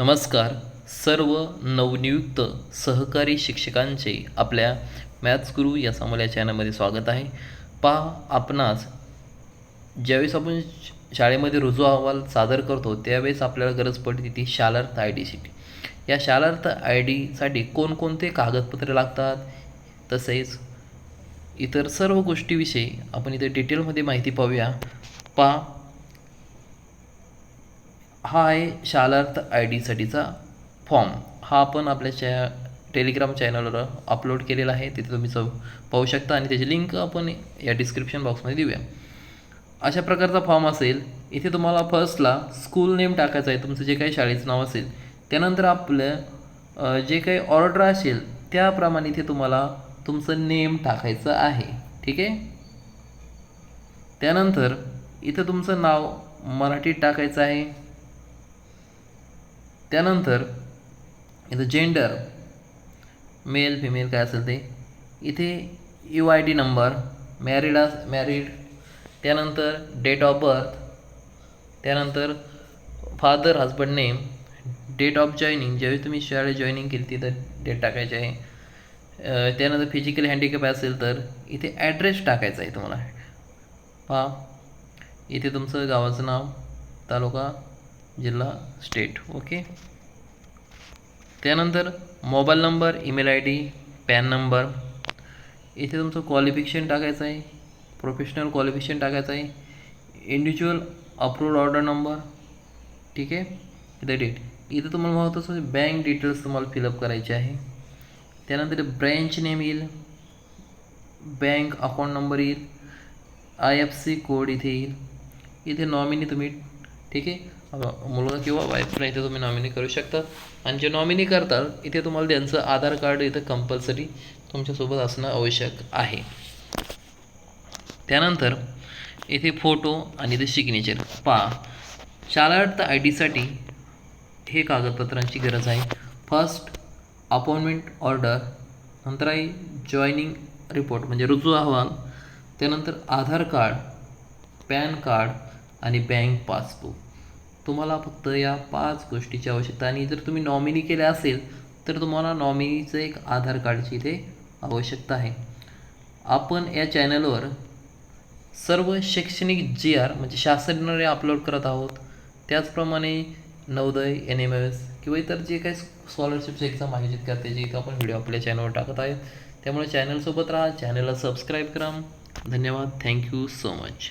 नमस्कार. सर्व नवनियुक्त सहकारी शिक्षकांचे आपल्या मॅथ्स गुरु या सामोल्या चॅनलमध्ये स्वागत आहे. पहा आपणास ज्यावेळेस आपण श- शाळेमध्ये रुजू अहवाल सादर करतो त्यावेळेस आपल्याला गरज पडते ती शालार्थ आय डीसाठी या शालार्थ आय डीसाठी कोणकोणते कागदपत्रे लागतात? तसेच इतर सर्व गोष्टीविषयी आपण इथे डिटेलमध्ये माहिती पाहूया. पहा हा आहे शालार्थ आय डीसाठीचा फॉर्म. हा आपण आपल्या चॅ टेलिग्राम चॅनलवर अपलोड केलेला आहे. तिथे तुम्ही चौ पाहू शकता आणि त्याची लिंक आपण या डिस्क्रिप्शन बॉक्समध्ये देऊया. अशा प्रकारचा फॉर्म असेल इथे तुम्हाला फर्स्टला स्कूल नेम टाकायचं आहे. तुमचं जे काही शाळेचं नाव असेल त्यानंतर आपलं जे काही ऑर्डर असेल त्याप्रमाणे इथे तुम्हाला तुमचं नेम टाकायचं आहे. ठीक आहे? त्यानंतर इथं तुमचं नाव मराठीत टाकायचं आहे. त्यानंतर इथं जेंडर मेल फिमेल काय असेल ते इथे U I D number married us married त्यानंतर डेट ऑफ बर्थ त्यानंतर father husband name date of joining ज्यावेळी तुम्ही शाळेत जॉईनिंग केली तिथं डेट टाकायची आहे. त्यानंतर फिजिकल हँडिकॅप असेल तर इथे ॲड्रेस टाकायचा आहे तुम्हाला. पहा. इथे तुमचं गावाचं नाव तालुका जिल्हा स्टेट ओके त्यानंतर mobile number email I D PAN number इथे तुमचं क्वालिफिकेशन टाकायचं आहे. प्रोफेशनल क्वालिफिकेशन टाकायचं आहे. इंडिव्हिज्युअल अप्रूव्ड ऑर्डर नंबर ठीक आहे? इथे डेट इथं तुम्हाला महत्त्वाचं बँक डिटेल्स तुम्हाला फिलअप करायचे आहे. त्यानंतर ब्रँच नेम येईल. बँक अकाउंट नंबर येईल. आय एफ सी कोड इथे येईल. इथे नॉमिनी तुम्ही ठीक आहे? मुलगा किंवा वाईफला इथे तुम्ही नॉमिनी करू शकता. आणि जे नॉमिनी करतात इथे तुम्हाला त्यांचं आधार कार्ड इथं कंपल्सरी तुमच्यासोबत असणं आवश्यक आहे. त्यानंतर इथे फोटो आणि इथे सिग्नेचर पा शालार्थ आय डीसाठी हे कागदपत्रांची गरज आहे. फर्स्ट अपॉइंटमेंट ऑर्डर नंतर आहे जॉईनिंग रिपोर्ट म्हणजे रुजू अहवाल. त्यानंतर आधार कार्ड पॅन कार्ड आणि बँक पासबुक तुम्हाला फक्त या पाच गोष्टीची आवश्यकता आणि जर तुम्ही नॉमिनी केले असेल तर तुम्हाला नॉमिनीचं एक आधार कार्डची इथे आवश्यकता आहे. आपण या चॅनलवर सर्व शैक्षणिक जी आर म्हणजे शासनाने अपलोड करत आहोत. त्याचप्रमाणे नवोदय एन एम एस किंवा इतर जे काही स्कॉलरशिप्स एक्झाम आयोजित करते जे इथं आपण व्हिडिओ आपल्या चॅनलवर टाकत आहोत. त्यामुळे चॅनलसोबत राहा चॅनलला सबस्क्राईब करा. धन्यवाद. Thank you so much